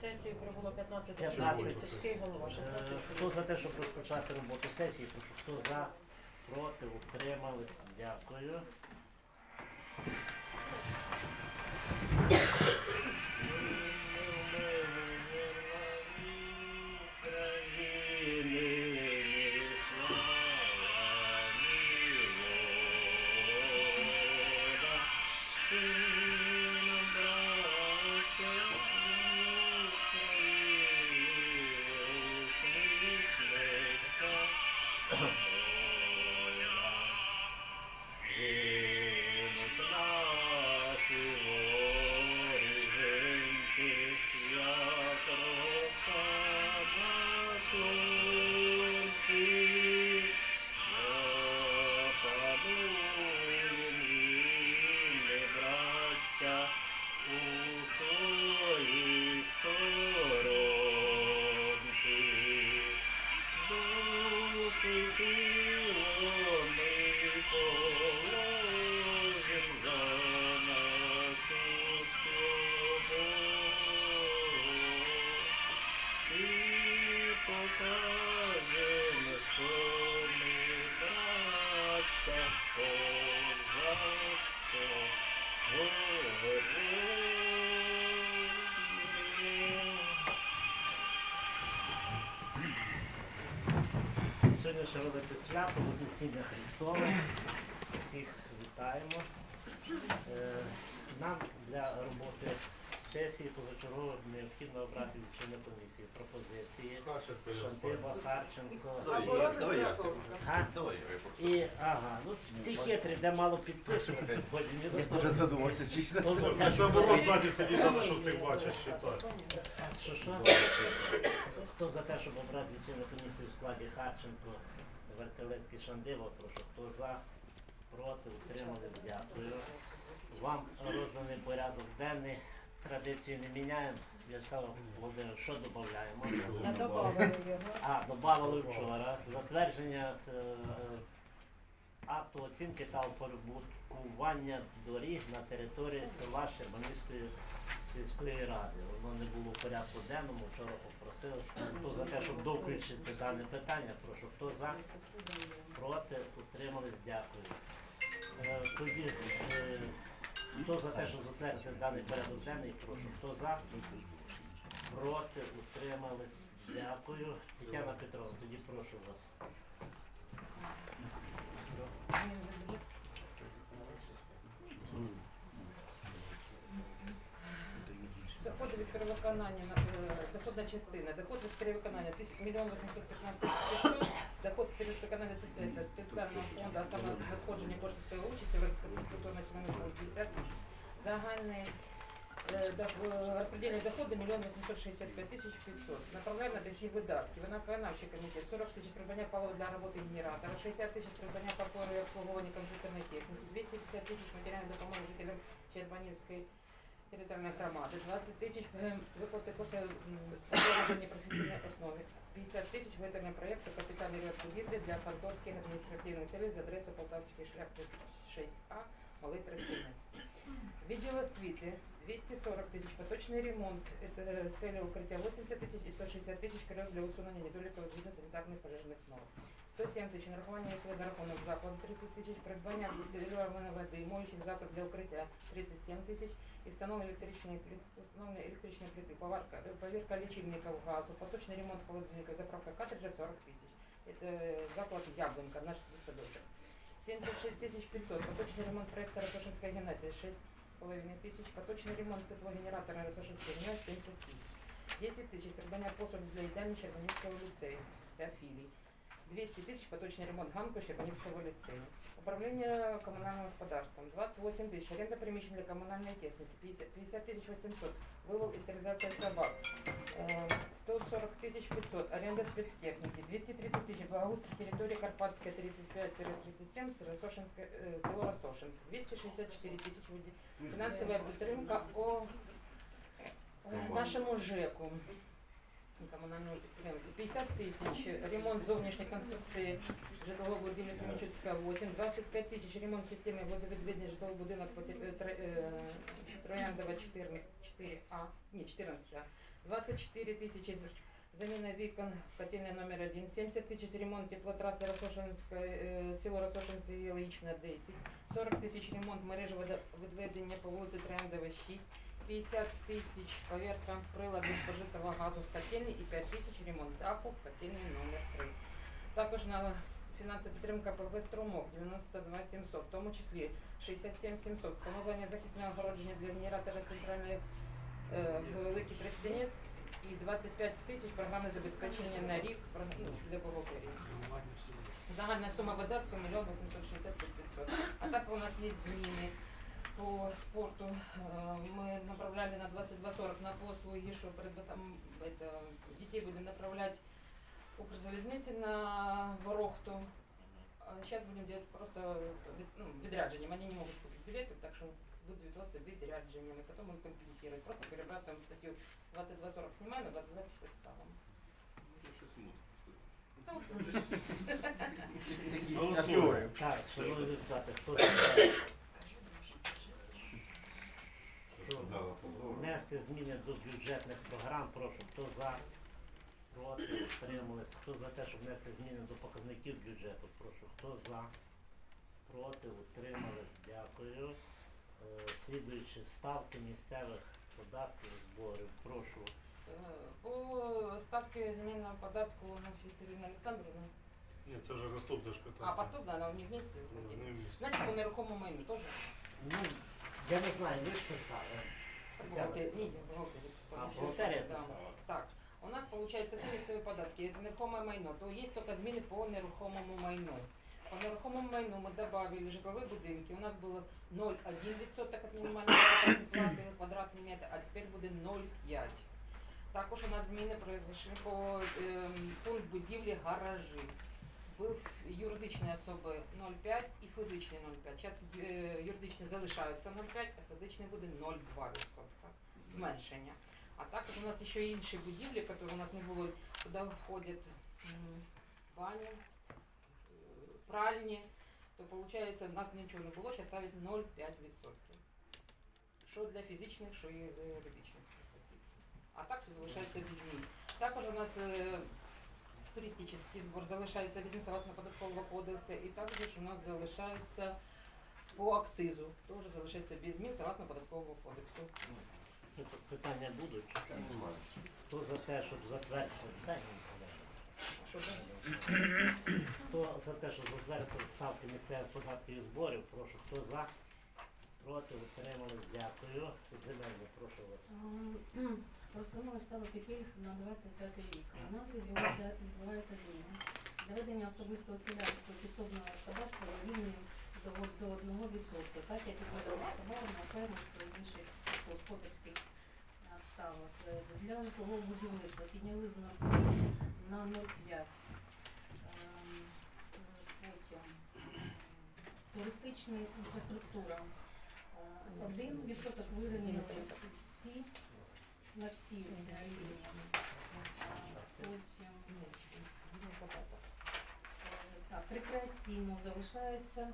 сесію прибуло 15 15. Сільський голова, 16 Е. Хто за те, щоб розпочати роботу сесії, прошу, хто за, проти, утримались, дякую. Ще робити свято, Вознесіння Христове. Всіх вітаємо. Е, Нам для роботи сесії позачергово необхідно обрати відчинну комісію. Пропозиції. Шантиба, Харченко. Давай я просто. І ага, ну ті хитрі, де мало підписувати, Я теж задумався, чесно. Хто за те, щоб сидіти, що всіх бачиш. Що що? Хто за те, щоб обрати відчинну комісію у складі Харченко, Вертелецький Шандило, прошу. Хто за, проти, утримали, дякую. Вам розданий порядок денний. Традицію не міняємо. В'ячеслав Володимирович, що додаємо? Я добавила його. А, додали вчора. Затвердження е, акту оцінки та опорядкування доріг на території села Щербанівської сільської ради. Воно не було в порядку денному, вчора попросили. Хто за те, щоб довключити дане питання, прошу. Хто за, проти, утримались, дякую. Е, Тоді, е, хто за те, щоб затвердити даний порядок денний, прошу. Хто за, проти, утримались, дякую. Тетяна Петровна, тоді прошу вас. Доходи від перевиконання на е, доходна частина. Доход від перевиконання тисяч- мільйон 815 500. Доход від перевиконання це спеціального фонду, а саме надходження коштів своєї участі в суму 50. Загальний е, дох- розподільні доходи мільйон 865 тисяч 500. Направляємо на видатки. Вона виконавчий комітет 40 тисяч придбання палива для роботи генератора, 60 тисяч придбання папору і обслуговування комп'ютерної техніки, 250 тисяч матеріальної допомоги жителям Щербанівської територіальної громади, 20 тисяч е, виплати коштів м, проведення професійної основи, 50 тисяч витерення проєкту капітальний ремонт будівлі для конторських адміністративних цілей за адресою Полтавський шлях 6А, Малий Тростянець. Відділ освіти 240 тысяч, поточный ремонт, это стеля укрытия 80 тысяч и 160 тысяч крес для усунення не только санітарних пожежних норм. 107 тисяч нарахування СВ за рахунок закладу 30 тисяч, придбання утилізованої води, моючих засоб для укриття 37 тысяч и установлены электричные встановлення електричної плити, поварка, э, поверка лічильників газу, поточный ремонт холодильника, заправка картриджа 40 тысяч. Это заклад Яблонка, наш садочок. 76 тысяч 500, поточный ремонт проекта Ратошинская гимназия 6 7,5 тысяч, поточный ремонт теплогенератора Росошевского 70 тысяч, 10 тысяч придбання послуг для їдальні Червонівського ліцею та філій, 200 тысяч поточный ремонт ганку Червонівського ліцею. Управління комунальним господарством. 28 тисяч, оренда приміщень для комунальної техніки 50, 50 тисяч 800, вивол і стерилізація собак Е, 140 тисяч 500, оренда спецтехніки 230 тисяч, благоустрій території Карпатська 35-37, Росошинське, е, село Росошинськ 264 тисячі, виді- фінансова о е, нашому ЖЕКу комунального підприємства. 50 тисяч ремонт зовнішньої конструкції житлового будинку Кременчуцька 8, 25 тисяч ремонт системи водовідведення житлового будинок е, Тро- Трояндова 4, 4А, ні, 14А. 24 тисячі заміна вікон котельня номер 1, 70 тисяч ремонт теплотраси Росошинська, е, село Росошинці Ялична 10, 40 тисяч ремонт мережі водовідведення по вулиці Трендова 6, 50 тисяч поверка приладів спожитого газу в котельні і 5 тисяч ремонт даху в котельні номер 3. Також на фінансова підтримка ПВ «Струмок» 92 700, в тому числі 67 700, встановлення захисного огородження для генератора центральної е, великий тростянець і 25 тисяч програмне забезпечення на рік для бухгалтерії. Загальна сума видатків 1 860 500. А так у нас є зміни по спорту. Е, Ми направляли на 22.40 на послуги, що перед там это, дітей будемо направляти Укрзалізниці на Ворохту. Сейчас будем делать просто від- ну, відрядженням. Они не могут купить билеты, так что будут звітуватися відрядженнями. Потом будем компенсировать. Просто перебрасываем статью 22.40 снимаем, на 22.50 ставим. Та от, Голосуємо. Так, шановні депутати, хто за внести зміни до бюджетних програм, прошу, хто за, проти, утримались, хто за те, щоб внести зміни до показників бюджету, прошу, хто за, проти, утримались, дякую. Е, Слідуючі ставки місцевих податків, зборів, прошу. Е, По ставке земельного податку у нас есть Ирина Ні, це вже наступне ж питання. А, поступно, она не вместе. Ну, не вмісті. Знаете, по нерухомому майну тоже? Ну, я не знаю, ви ж писали. Бухгалтерия, не, я бухгалтерия писала. А, бухгалтерія Да. писала. Так, у нас получается всі місцеві податки, нерухоме майно, то є тільки зміни по нерухомому майну. По нерухомому майну ми добавили житлові будинки. У нас було 0,1% від мінімальної заробітної плати квадратний метр, а тепер буде 0,5. Також у нас зміни произошли по ем, пункт будівлі гаражі. Юридичні особи 0,5 і фізичні 0,5. Зараз юридичні залишаються 0,5, а фізичні буде 0,2%. Зменшення. А також у нас ще інші будівлі, які у нас не було, куди входять бані, е, пральні, то виходить, у нас нічого не було, зараз ставить 0,5%. Що для фізичних, що і юридичних осіб. А так все залишається без. Також у нас туристичний збор залишається без змін согласно податкового кодексу, і також у нас залишається по акцизу, теж залишається без змін согласно податкового кодексу. Питання будуть. Хто за те, щоб затвердити? Дай мені порядок. Що? Хто за те, щоб затвердити ставки місцевих податків і зборів, прошу. Хто за? Проти, утримались, дякую. Земельне, прошу вас. Розглянули ставки пільг на 25 рік. У нас відбуваються зміни. Доведення особистого селянського підсобного господарства рівнем до, до 1%, так як і подано товару на фермерство і інших сільськогосподарських е, ставок. Е, Для житлового будівництва підняли з 0,5 на 0,5. Ем, е, Потім туристична інфраструктура. Е, Один відсоток вирівняли всі на всі лінії. Е, Потім е, так, рекреаційно залишається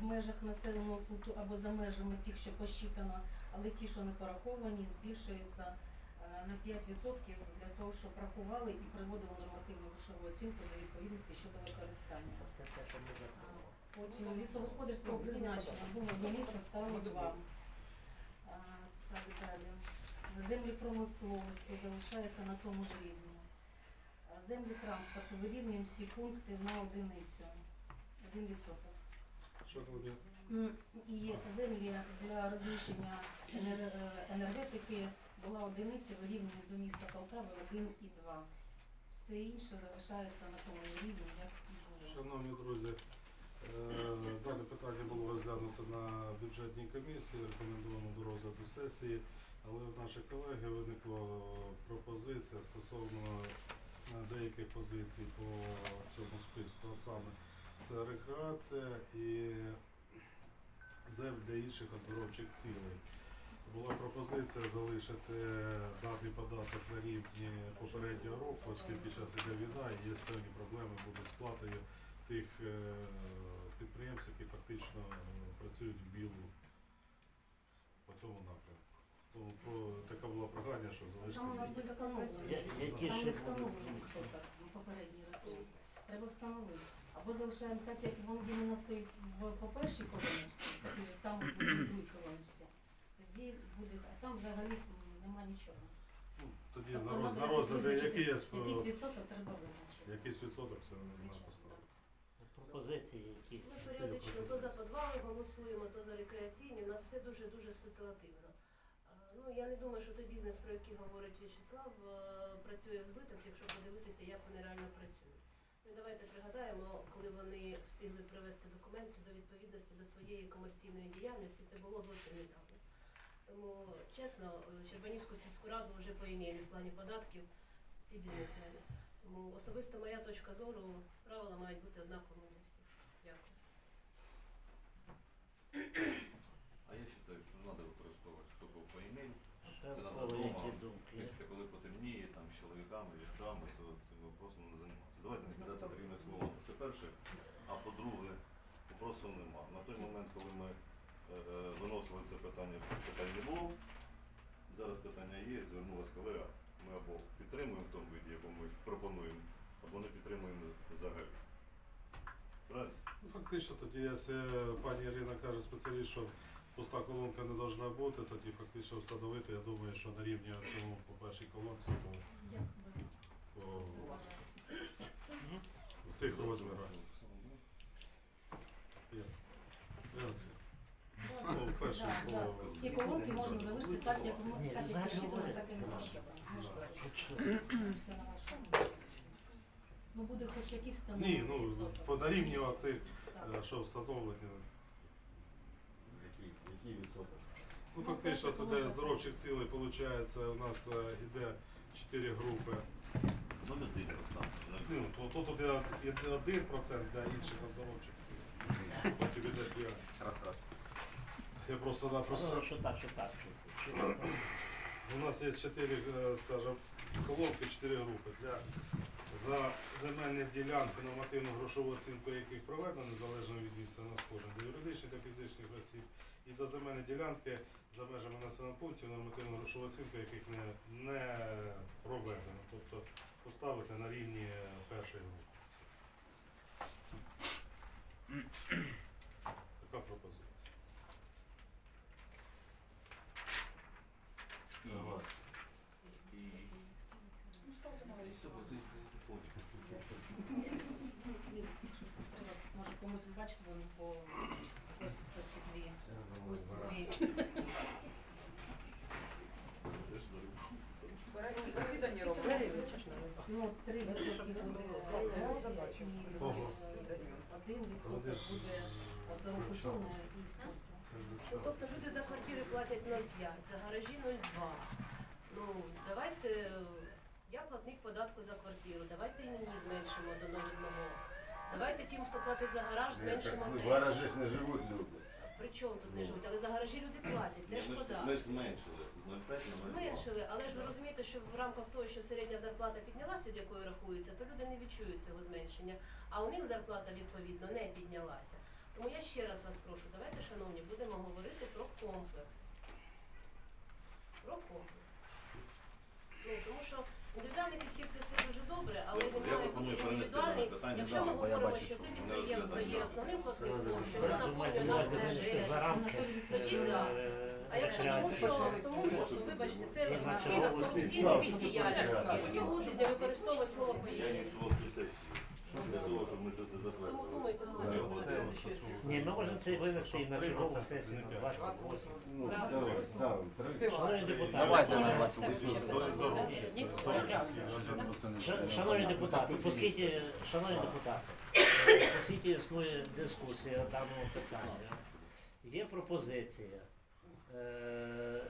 в межах населеного пункту або за межами тих, що посчитано, але ті, що не пораховані, збільшується е, на 5% для того, щоб рахували і приводили нормативну грошову оцінку до відповідності щодо використання. Запропонували. Потім лісогосподарського призначення був одиниця стало два. Так далі. Землі промисловості залишаються на тому ж рівні. Землі транспорту вирівнюємо всі пункти на одиницю. Один відсоток. І землі для розміщення е, енергетики була одиниця, вирівнюємо до міста Полтави 1 і 2. Все інше залишається на тому ж рівні, як і було. Шановні друзі, е, дане питання було розглянуто на бюджетній комісії, рекомендовано до розгляду сесії, але в наших колеги виникла пропозиція стосовно е, деяких позицій по цьому списку, а саме це рекреація і землі для інших оздоровчих цілей. Була пропозиція залишити даний податок на рівні попереднього року, оскільки зараз іде війна і є певні проблеми будуть з сплатою тих е, підприємств, які фактично е, працюють в білу по цьому напрямку. Тому про таке було прохання, що Там у нас не встановлено. Я- які Там ще не встановлено відсоток попередній роки. Треба встановити. Або залишаємо так, як воно він у нас стоїть в- по першій колоночці, такий же самий буде в другій колоночці. Тоді буде, а там взагалі м, нема нічого. Ну, Тоді Тобто на роз- на який є якийсь сп- відсоток треба визначити. якийсь відсоток, це на Звичайно, поставити. Пропозиції які? Ми періодично то за подвали голосуємо, то за рекреаційні. У нас все дуже дуже ситуативно. Ну я не думаю, що той бізнес, про який говорить В'ячеслав, е, працює в збиток, якщо подивитися, як вони реально працюють. Ну давайте пригадаємо, коли вони встигли привести документи до відповідності до своєї комерційної діяльності, це було зовсім недавно. Тому чесно, Щербанівську сільську раду вже поімели в плані податків ці бізнесмени. Тому особисто моя точка зору, правила мають бути однаковими для всіх. Дякую. А я вважаю, що треба використовувати тільки по імейлу. Ще Це в надо кого думки? Після коли потемніє там з чоловіками, вітрами, то цим вопросом не займатися. Давайте не кидати такими словами. Це перше. А по-друге, вопросу нема. На той момент, коли ми е, е, виносили це питання, питань не було. Зараз питання є, звернулася колега. Ми або підтримуємо в тому виді, якому ми пропонуємо, або не підтримуємо взагалі. Правильно? Ну, Фактично тоді, якщо пані Ірина каже спеціаліст, що пуста колонка не повинна бути, тоді фактично встановити, я думаю, що на рівні цьому по першій колонці, Дякую. по в цих розмірах. Є. Гляньте. Ну, в першій Да, да. колонці. Ці колонки можна залишити так, як ми Ні, так, як знаєш, так і не Це все на вашому. Ну буде хоч якийсь встановлений Ні, ну по на рівні оцих, е, що встановлені. Ну, фактично, туди здоровчих цілей, виходить, у нас е, іде 4 групи. Ну, поставити. Ну, то, то туди іде 1% для інших оздоровчих цілей. Потім іде 5. Я просто Ну, що так, що так. У нас є 4, скажімо, колонки, 4 групи. Для, за земельні ділянки, нормативну грошову оцінку яких проведено, незалежно від місця надходжень для юридичних та фізичних осіб. І за земельні ділянки за межами населених пунктів, нормативну грошову оцінку яких не, не проведено. Тобто поставити на рівні першої групи. Така пропозиція. Ага. І... Ну, ставте на листу, бо ти потім. Дивіться, якщо треба, може комусь бачити, воно по ось ось ці дві. Ось ці дві. Засідання Валерій Вячеслав. Ну, три відсотки буде і один відсоток буде і спорту. Ну, тобто люди за квартири платять 0,5, за гаражі 0,2. Ну, давайте, я платник податку за квартиру, давайте і мені зменшимо до 0,1. Давайте тим, хто платить за гараж, зменшимо В теж. гаражі ж не живуть люди. При чому тут не живуть? Але за гаражі люди платять, теж ж- податок. Ми зменшили з 0,5 на 0,2. Зменшили, але ж ви розумієте, що в рамках того, що середня зарплата піднялась, від якої рахується, то люди не відчують цього зменшення. А у них зарплата відповідно не піднялася. Тому я ще раз вас прошу, давайте, шановні, будемо говорити про комплекс. Про комплекс. Ну, тому що індивідуальний підхід це все дуже добре, але він має бути індивідуальний. Якщо ми говоримо, що це підприємство є основним платником, що воно наповнює наш бюджет. Тоді да. е, А якщо тому що, тому що, ну, вибачте, це корупційна віддіяльність. У нього буде не використовувати слово Я поїздки. ініціював цю сесію. Для того, щоб ми це Тому затвердили. думайте, думайте. Ні, ми можемо це винести і на чергову сесію на 28. Ну, давай, ставимо три. Шановні депутати, Давайте дуже- на 28. Здоров'я, здоров'я. Ні, Ша- Шановні депутати, оскільки, шановні депутати, е, оскільки існує дискусія даного питання, є пропозиція. е,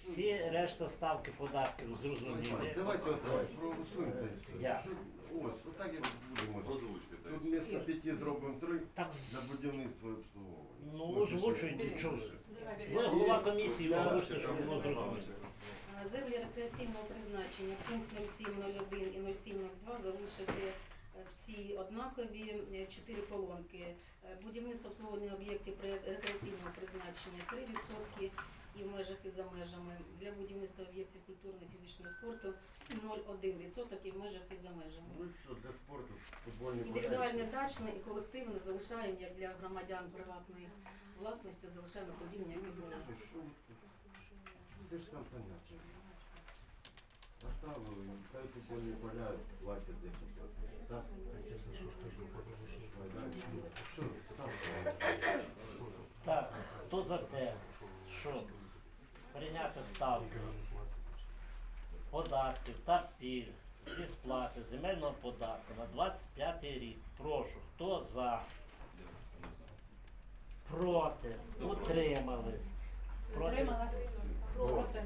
Всі решта ставки податків зрозуміли. Давайте от проголосуємо. та й все. Я. Що- Ось, отак і будемо. Озвучте. так. Тут вместо п'яти зробимо три Так, з- для будівництва і обслуговування. ну озвучуйте, чого ж. Ви голова комісії, озвучте, щоб було зрозуміло. Е, Землі рекреаційного призначення пункт 0701 і 0702 залишити е, всі однакові, е, чотири колонки. Е, Будівництво обслуговування об'єктів при- рекреаційного призначення 3%, і в межах і за межами. Для будівництва об'єктів культурного фізичного спорту 0,1% і в межах і за межами. Ну і що, для спорту футбольні Індивідуальне дачне і колективне залишаємо як для громадян приватної власності, залишаємо подібні, як і було. Все ж там понятно. Поставили, хай футбольні поля платять декілька. Так? Майданчик. Все, ставте. Так, хто за те, щоб прийняти ставку податків та пільг зі сплати земельного податку на 25 рік? Прошу, хто за? Проти? Утримались? Проти? Утрималась. Проти.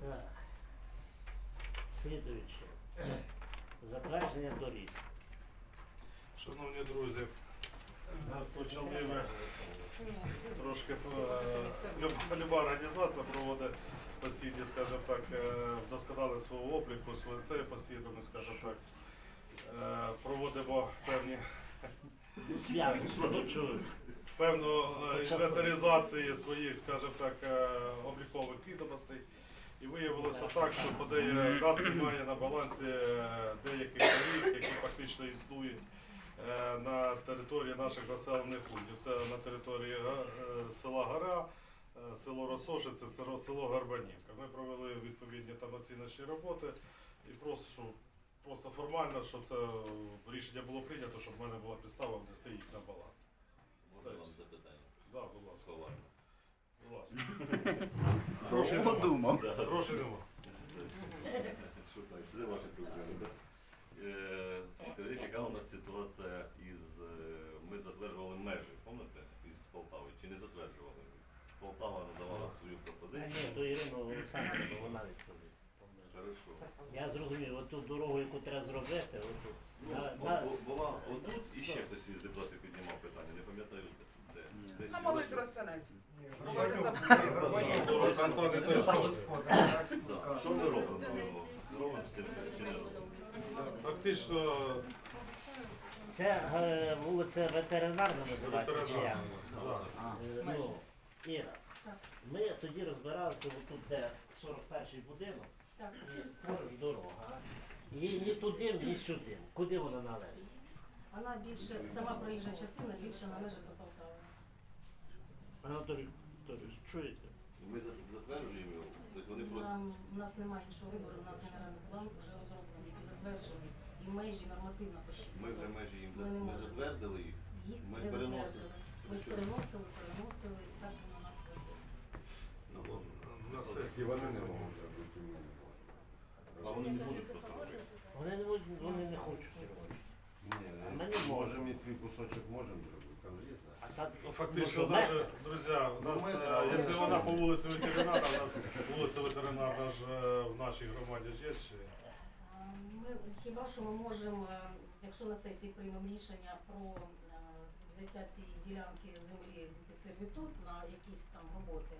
Так. Слідуюче. Затвердження доріг. Друзі, почали ви трошки е, люба організація проводить постійні, скажімо так, е, вдосконали свого обліку, своє це постійно, ми, скажімо так, е, проводимо певні ну певну інвентаризації своїх, скажімо так, облікових відомостей. І виявилося так, що подає нас немає на балансі деяких доріг, які фактично існують на території наших населених пунктів. Це на території е, е, села Гора, е, село Росошице, село, село Гарбанівка. Ми провели відповідні там оціночні роботи і просто, просто формально, щоб це е, рішення було прийнято, щоб в мене була підстава внести їх на баланс. Можна вам запитання? Да, будь ласка. Ласка. Грошей нема. Подумав. Грошей нема. Що так, це ваші проблеми, так? Е, Скажіть, яка у нас ситуація із... е, Ми затверджували межі, пам'ятаєте, із Полтави, чи не затверджували? Полтава надавала ні, то Ірина Олександрівна, вона відповість. Хорошо. Я зрозумів, оту дорогу, яку треба зробити, отут. Ну, На- бу- на- бу- була отут і ще хтось із депутатів піднімав питання, не пам'ятаю де. Десь На ось- малий розтянеться. Що? Да. Що ми робимо? Зробимо з цим щось чи не робимо? Фактично, Це е, вулиця ветеринарна називається чи як? Е, Ну, Іра, ми тоді розбиралися отут, де 41-й будинок, Так. і поруч дорога. І ні туди, ні сюди. Куди вона належить? Вона більше, сама проїжджа частина більше належить до Полтави. Анатолій Анатолійович, чуєте? Ми за- затверджуємо його, тобто вони просто Нам, у нас немає іншого вибору, у нас генеральний план вже розроблений і затверджений. І межі нормативно ми вже посчитані. межі їм Ми за- не ми можемо. затвердили їх. Їх Ми не затвердили. Ми їх переносили, переносили, і так воно на сесії. вони не можуть робити, не А вони не будуть просто. Вони не, будуть- вони не хочуть робити. Ні, А ми не можемо. і свій кусочок можемо зробити, там ж є А так, Ну, Фактично, може, даже, друзі, у нас, Ну, ми- е, якщо вона по вулиці ветеринара, у нас вулиця ветеринарна ж е, в нашій громаді ж є ще. Ми хіба що ми можемо, е, якщо на сесії приймемо рішення про е, взяття цієї ділянки землі під сервітут на якісь там роботи,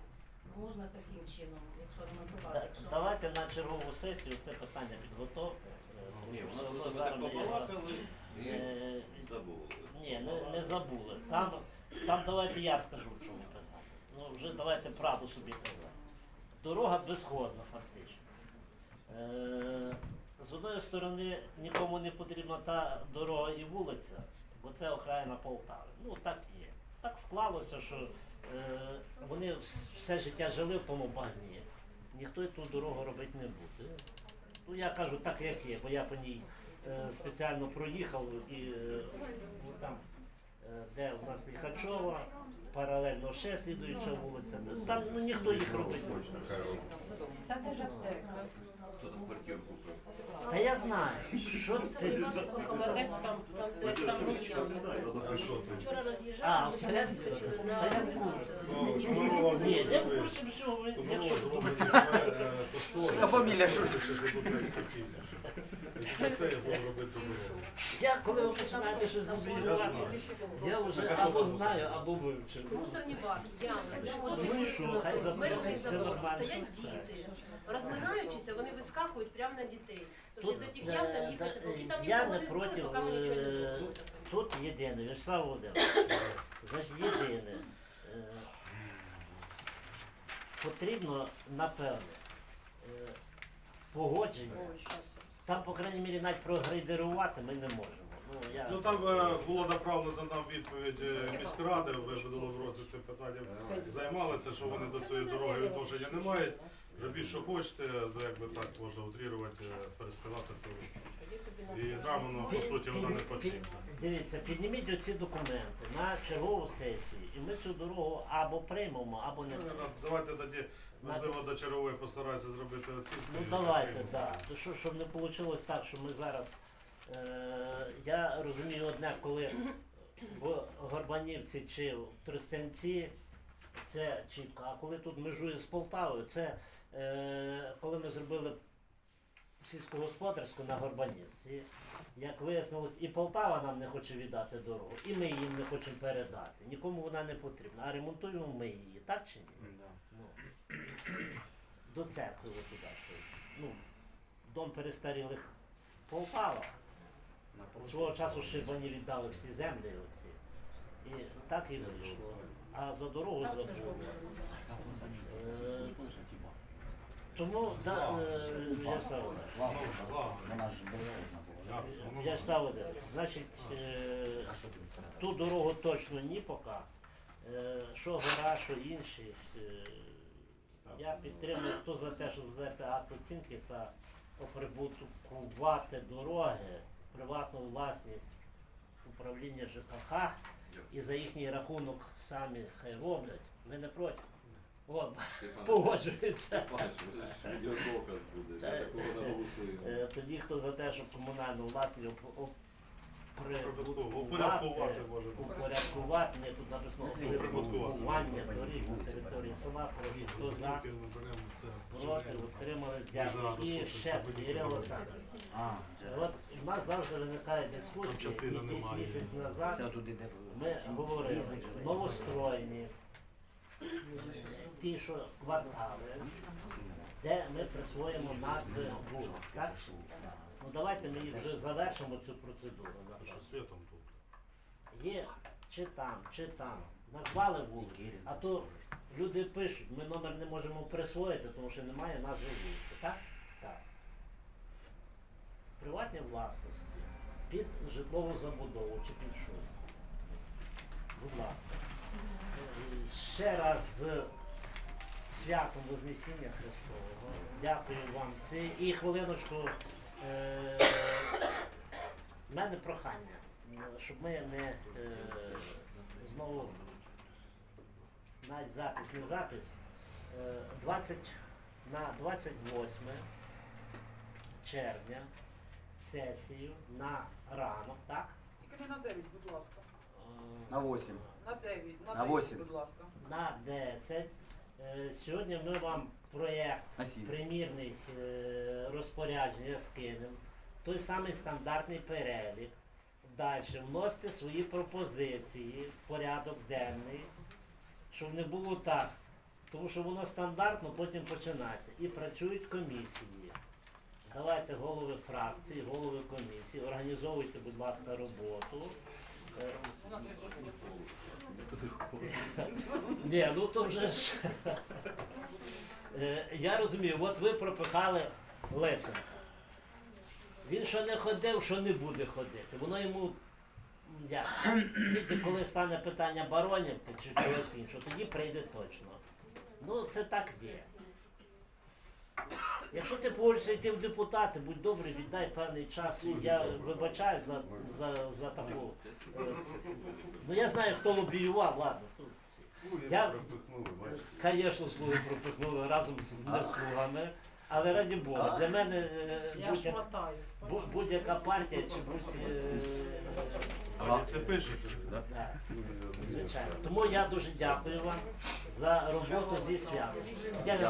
можна таким чином, якщо ремонтувати, якщо Давайте на чергову сесію це питання підготовте. е, Ні, зараз ми побалакали і Е, забули. Ні, не, не забули. Там, там давайте я скажу, в чому питання. Ну вже давайте правду собі казати. Дорога безхозна фактично. Е, з одної сторони нікому не потрібна та дорога і вулиця, бо це окраїна Полтави. Ну так є. Так склалося, що е, вони все життя жили в тому багні. Ніхто ту дорогу робити не буде. Ну я кажу так, як є, бо я по ній е, спеціально проїхав і е, ну, там, е, де у нас Ліхачова, паралельно ще слідуюча вулиця. Ну, Там ну, ніхто їх робити не буде. Робить. Та де ж аптека? Хто там квартиру купив? Та я знаю, що ти. Около десь там, там десь там А що ти? Вчора А, роз'їжджали, вже всередині? вискочили Та я на курсі. Ну, Ні, я в курсі всього, ви- якщо е. А фамілія що? Це я буду робити дорогу. Я коли ви починаєте щось дублювати, я вже або знаю, або вивчив. Мусорні баки, ями, Ну і що, забудуть, це забор, нормально. стоять діти. Розминаючися, вони вискакують прямо на дітей. Тож за тих е, ям там їхати, поки там я нікого не не збили, проти, поки ми нічого не е, зробимо. Тут єдине, Вячеслав Володимирович, значить єдине. е, Потрібно, напевне, е, погодження. Там, по крайній мірі, навіть прогрейдерувати ми не можемо. Ну, я... Ну там е, було направлено нам відповідь е, міськради в минулому році цим питанням займалися, що вони до цієї дороги відношення не мають. Робіть, що хочете, ну якби так можна утрірувати, е, це лист. І нам воно по суті воно не потрібно. Дивіться, підніміть оці документи на чергову сесію, і ми цю дорогу або приймемо, або не Ну, приймемо. Давайте тоді, можливо, до чергової постараюся зробити оцінку. Ну і давайте, приймемо. так. Що, щоб не вийшло так, що ми зараз. Е, я розумію одне, коли в Горбанівці чи в Тростянці, це чітко. А коли тут межує з Полтавою, це коли ми зробили сільськогосподарську на Горбанівці. Як вияснилось, і Полтава нам не хоче віддати дорогу, і ми їм не хочемо передати. Нікому вона не потрібна. А ремонтуємо ми її, так чи ні? Ну, до церкви от туди, що ну, дом перестарілих Полтава. Свого часу Шибані віддали всі землі оці. І так і вийшло. А за дорогу забули. Е, Тому, да, Вячеслав Володимирович, Вячеслав Володимирович, значить, е, ту дорогу точно ні поки. Е, Що гора, що інші. е, Я підтримую, хто за те, щоб взяти акт оцінки та оприбуткувати дороги, приватну власність управління ЖКХ і за їхній рахунок самі хай роблять. Ми не проти. От, погоджується. Відеодоказ буде, Та, за такого не голосуємо. Е, Тоді хто за те, щоб комунальну власність оп- оп- Прибутково. Упорядкувати може бути. упорядкувати, ні, тут написано оприбуткування доріг на території села, прошу, хто за, ми беремо це. проти, утримали, дякую. І ще, Ірина Олександровна, А, от у нас завжди виникає Там дискусія, частина якийсь немає. місяць це назад ми говорили, новостроєні, ті, що квартали, де ми присвоїмо назви вулиць, так? Ну давайте ми вже завершимо цю процедуру. Що світом тут. Є чи там, чи там. Назвали вулиці, а то люди пишуть, ми номер не можемо присвоїти, тому що немає назви вулиці. Так? Так. Приватні власності під житлову забудову чи під що. Будь ласка. Ще раз святом Вознесіння Христового. Дякую вам. Це і хвилиночку. Е, в мене прохання, щоб ми не е, знову навіть запис, не запис. Е, 20, на 28 червня сесію на ранок, так? Тільки не на 9, будь ласка. На 8. На 9, на, На 10, восім. будь ласка. на 10. Е, Сьогодні ми вам проєкт 7. примірний е, розпорядження скинемо. Той самий стандартний перелік. Далі вносите свої пропозиції в порядок денний, щоб не було так. Тому що воно стандартно потім починається. І працюють комісії. Давайте голови фракції, голови комісії, організовуйте, будь ласка, роботу. Ні, ну то вже ж. Е, Я розумію, от ви пропихали Лесенка. Він що не ходив, що не буде ходити. Воно йому як, тільки коли стане питання баронівки чи чогось іншого, тоді прийде точно. Ну, це так є. Якщо ти погодишся йти в депутати, будь добрий, віддай певний час. Я вибачаю за, за, за таку. е, Ну я знаю, хто лобіював, ладно. Я- Звісно, слуги пропихнули разом з неслугами, але раді Бога, для мене е, будь-яка, бу- будь-яка партія чи будь е, А ти пишете? да, звичайно. Тому я дуже дякую вам за роботу зі святом. Я не